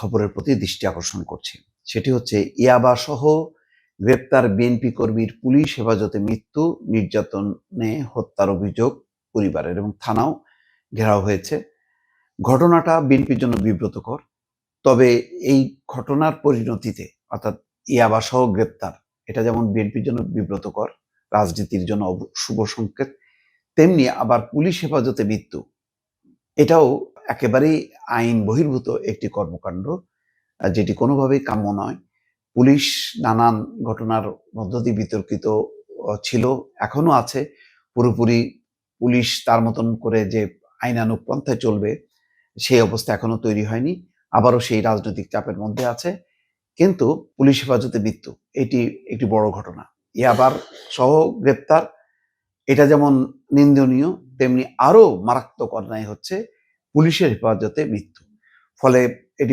খবরের প্রতি দৃষ্টি আকর্ষণ করছি। সেটি হচ্ছে ইয়াবা সহ গ্রেপ্তার বিএনপি কর্মীর পুলিশ হেফাজতে মৃত্যু, নির্যাতনে হত্যার অভিযোগ পরিবারের এবং থানাও ঘেরাও হয়েছে। ঘটনাটা বিএনপির জন্য বিব্রতকর। তবে এই ঘটনার পরিণতিতে, অর্থাৎ ইয়াবা সহ গ্রেপ্তার, এটা যেমন বিএনপির জন্য বিব্রতকর, রাজনীতির জন্য শুভ সংকেত, তেমনি আবার পুলিশ হেফাজতে মৃত্যু, এটাও একেবারেই আইন বহির্ভূত একটি কর্মকাণ্ড, যেটি কোনোভাবেই কাম্য নয়। পুলিশ নানান ঘটনার মধ্য দিয়ে বিতর্কিত ছিল এখনও আছে। পুরোপুরি পুলিশ তার মতন করে যে আইনানুগ পন্থায় চলবে, সেই অবস্থা এখনও তৈরি হয়নি। আবারও সেই রাজনৈতিক চাপের মধ্যে আছে। কিন্তু পুলিশ হেফাজতে মৃত্যু, এটি একটি বড় ঘটনা। এ আবার সহ গ্রেপ্তার এটা যেমন নিন্দনীয়, তেমনি আরও মারাত্মক অন্যায় হচ্ছে। পুলিশের হেফাজতে মৃত্যু। ফলে এটি